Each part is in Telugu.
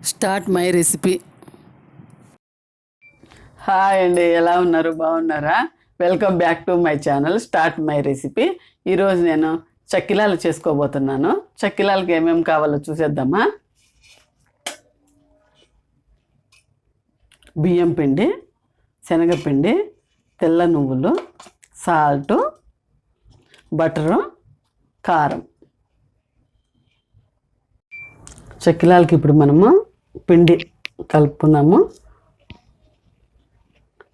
Start my recipe. హాయ్ అండి ఎలా ఉన్నారు? బాగున్నారా? Welcome back to my channel start my recipe. ఈరోజు నేను చక్కిలాలు చేసుకోబోతున్నాను. చక్కిలాలకి ఏమేమి కావాలో చూసేద్దామా? బియ్యం పిండి శనగపిండి తెల్ల నువ్వులు సాల్టు బటరు కారం. చక్కిలాలకి ఇప్పుడు మనము పిండి కలుపుకుందాము.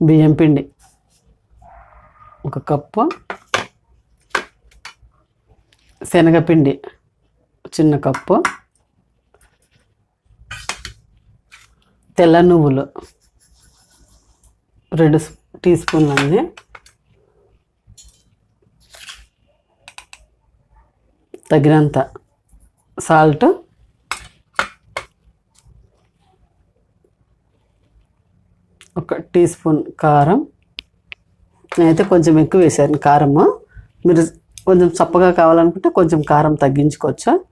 బియ్యం పిండి ఒక కప్పు. శనగపిండి చిన్న కప్పు. తెల్ల నువ్వులు రెండు టీ స్పూన్లు అన్నీ తగినంత సాల్ట్ ఒక టీ స్పూన్ కారం. నేనైతే కొంచెం ఎక్కువ వేసాను కారము. మీరు కొంచెం చప్పగా కావాలనుకుంటే కొంచెం కారం తగ్గించుకోవచ్చు?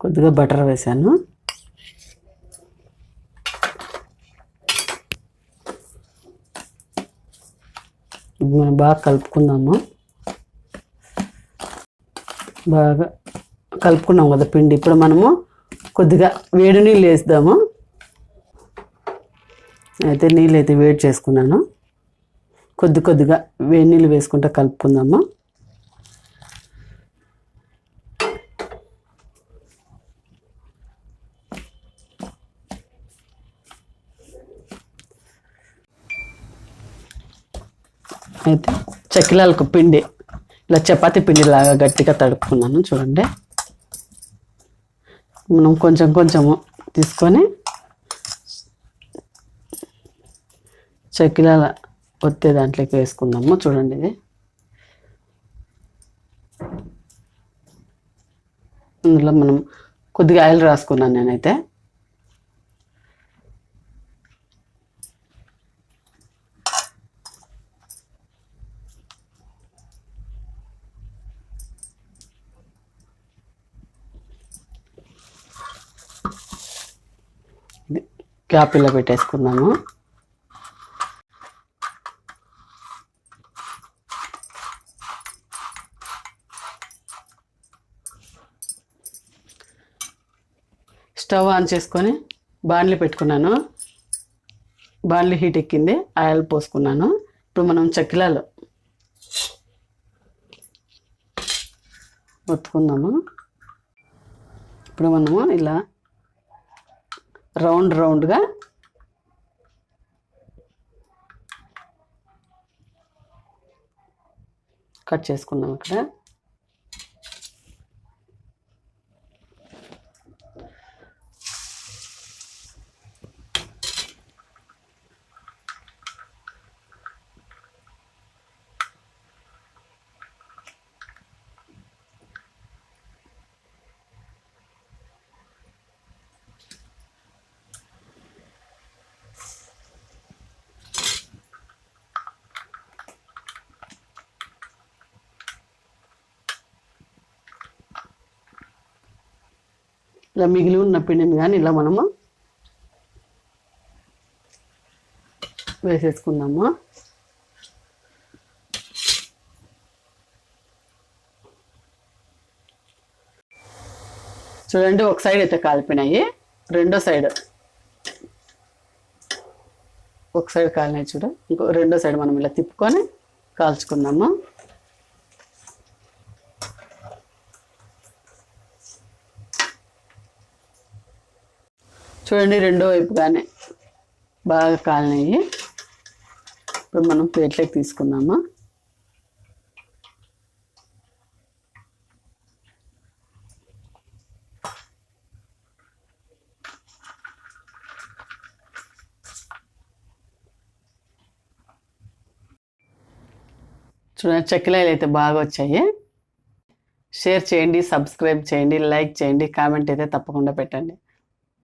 కొద్దిగా బటర్ వేసాను. మనం బాగా కలుపుకుందాము. బాగా కలుపుకున్నాం కదా పిండి. ఇప్పుడు మనము కొద్దిగా వేడి నీళ్ళు వేద్దాము. అయితే నీళ్ళు అయితే వేడి చేసుకున్నాను. కొద్ది కొద్దిగా వేడి నీళ్ళు వేసుకుంటా కలుపుకుందాము. అయితే చకిలాలకు పిండి ఇలా చపాతి పిండి లాగా గట్టిగా తడుపుకున్నాను. చూడండి. మనం కొంచెం కొంచెము తీసుకొని చక్కిలాల ఒత్తే దాంట్లోకి వేసుకుందాము. చూడండి ఇది. ఇందులో మనం కొద్దిగా ఆయిల్ రాసుకున్నాను నేనైతే. క్యాపిల్లో ఇలా పెట్టేసుకున్నాము స్టవ్ ఆన్ చేసుకొని బాణలి పెట్టుకున్నాను. బాణలి హీట్ ఎక్కింది. ఆయిల్ పోసుకున్నాను. ఇప్పుడు మనం చక్కిలాలు ఒత్తుకుందాము. ఇప్పుడు మనము ఇలా రౌండ్ రౌండ్గా కట్ చేసుకుందాం ఇక్కడ. ఇలా మిగిలి ఉన్న పిండిని కానీ ఇలా మనము వేసేసుకుందాము. చూడండి ఒక సైడ్ అయితే కాలిపోయినాయి. రెండో సైడ్ ఒక సైడ్ కాలినాయి చూడు. ఇంకో రెండో సైడ్ మనం ఇలా తిప్పుకొని కాల్చుకుందాము. చూడండి రెండో వైపుగానే బాగా కాలినాయి ఇప్పుడు మనం ప్లేట్లోకి తీసుకుందామా? చూడండి చెక్కలాయలు అయితే బాగా వచ్చాయి. షేర్ చేయండి సబ్స్క్రైబ్ చేయండి లైక్ చేయండి కామెంట్ అయితే తప్పకుండా పెట్టండి.